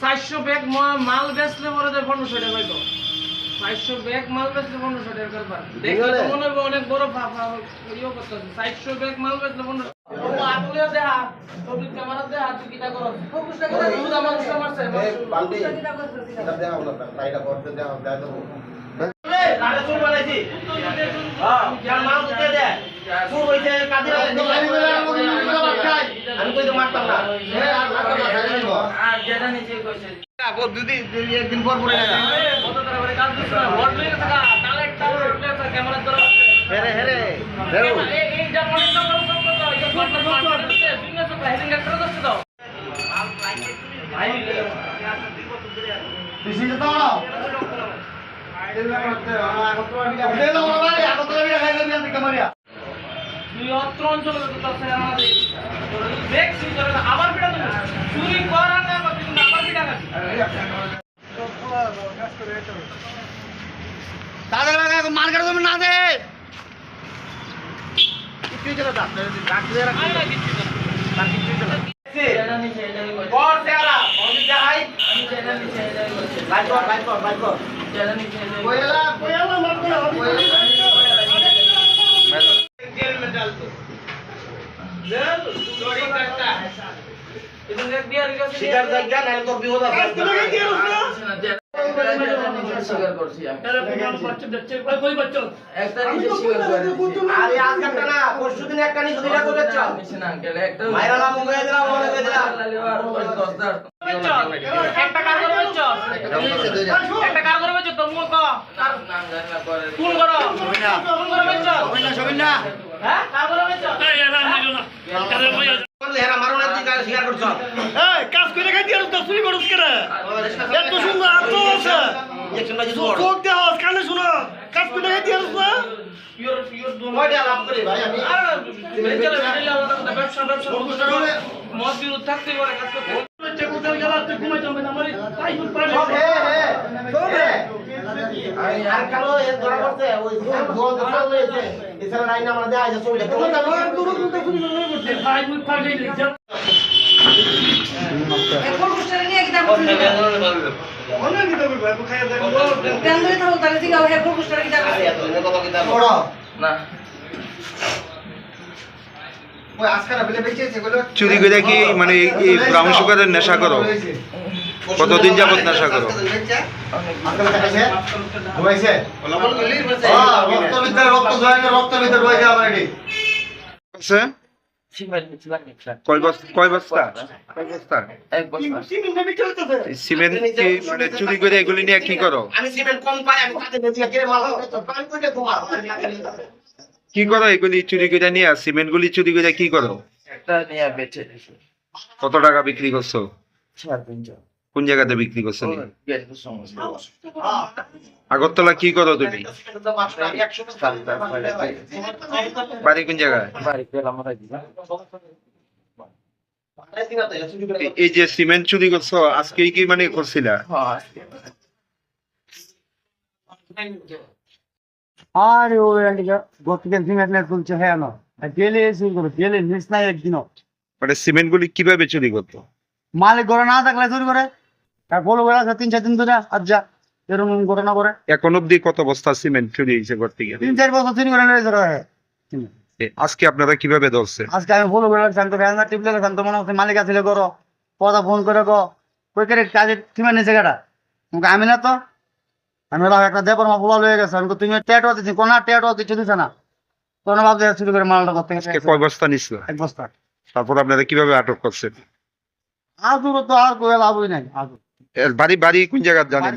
চারশো ব্যাগ মাল বেচলে পরে দেয় পনেরোশো টাকা পাইতো চারশো ব্যাগ মাল বেচলে পনেরোশো টাকা করবার দেখলে তো মনে হবে অনেক বড় ইয়ে করতেছে। চারশো ব্যাগ মাল বেচলে পনেরোশো আগুলিও কইতে মারতাম না এ, আর মারতাম না, ছাড়ে দিব। আর যেটা নিচে কইছে একদিন পর পরে লাগা। কত টাকা করে কাজ দিছ না ভোট লইয়ে থাকা কালেক্টর ক্যামেরা ধরো হেরে, হেরে, হেরো। এই এই যা মনিটর করো সব কথা এই ফটো ফটো দুনিয়া তো হেডিং একটা করতে দাও যেতে পারো? দে দাও না ভাই, আগরতলা বিড়া খাই যাবি আজকে মারিয়া। তুই অত্র অঞ্চলে তো তার সাথে আমাদের দেখছি আবার বিড়া দেবো চুরি কর না আবার বিড়া তাদের আগে তুমি না দে কিছুই চলে না ডাকতে রাখি আই না কিছু না। তার কিছুই চলে না। এটা নিচে এটা কইছে কর সেরা অনেক দেখাই আমি যেটা নিচে এটা কইছে লাইক কর লাইক কর লাইক কর যেটা নিচে এটা কইলা কইলা মার করে জেল মে ডাল দো শিকার জায়গা নালে তো বিপদ আছে স্বীকার করছি একটা স্বীকার করে করে কাজ স্বীকার করছ। এই কাজ করে খাই দিয়ে চুরি করছ কেন এত সুন্দর আত্ম আছে। চোখ দেহ কানে শুনো। কাজ করে খাই দিয়ে না আর কালো ধরা পড়ছে ওই এসে এছাড়া নাই না আমাদের ছবিটা। চুরি করে কি মানে এই- ব্রাউন সুগারের নেশা করো কতদিন যাবত নেশা করো হ্যাঁ, রক্ত ভিতরে রক্ত রক্ত ভিতরে কয় বস্তা? কয় বস্তা? কয় বস্তা? এক বছর সিমিন নেমে চলতেছে। এই সিমেন্ট কি মানে চুরি করে এগুলি নিয়ে কি করো? আমি সিমেন্ট কম পাই আমি তাতে বেঁচে কে মাল। আমি কইতে তোমার কি করো এগুলি চুরি করে নিয়ে? সিমেন্ট গুলি চুরি করে কি করো? একটা নিয়ে বেচে কত টাকা বিক্রি করছ? সাড়ে তিনশো কোন জায়গাতে বিক্রি করছ নি? গেটের আগরতলা কি করো তুমি? বাড়ি কোন জায়গায়? এই যে সিমেন্ট চুরি করছ আজকে কি মানে করছিলা? হ্যাঁ আরে ও সিমেন্ট তুলছে হ্যাঁ না। করে নাই একদিনও। মানে সিমেন্ট গুলি কীভাবে চুরি করতো? মালিক ঘরে না থাকলে চুরি করে। আর করে আছে তিন চার দিন ধরে আজ যা। এরকম ঘটনা করে। এখন অব্দি কত বস্তা সিমেন্ট চুরি হয়েছে ঘর থেকে? তিন চার বছর চুরি করে নিয়েছে আজকে আপনারা কীভাবে ধরছেন? আজকে আমি ফলো করে টিপলে মনে হচ্ছে মালিক আসলে করো পদা ফোন করে গো। কই করে কাজে কিমা নিয়েছে গাটা আমি না তো। আমি একটা দেবর মা ফুলা লয়ে গেছে। আমি তুমি টেটো দিচ্ছি? কোনা টেটো দিচ্ছি দিছে না। করে মালটা করতে গেছে। কয় বস্তা নিছিল এক বস্তা। তারপর আপনারা কীভাবে আটক করছেন? দূর তো আর কোয়া লাভই নাই এর বাড়ি বাড়ি কোন জায়গা জানেন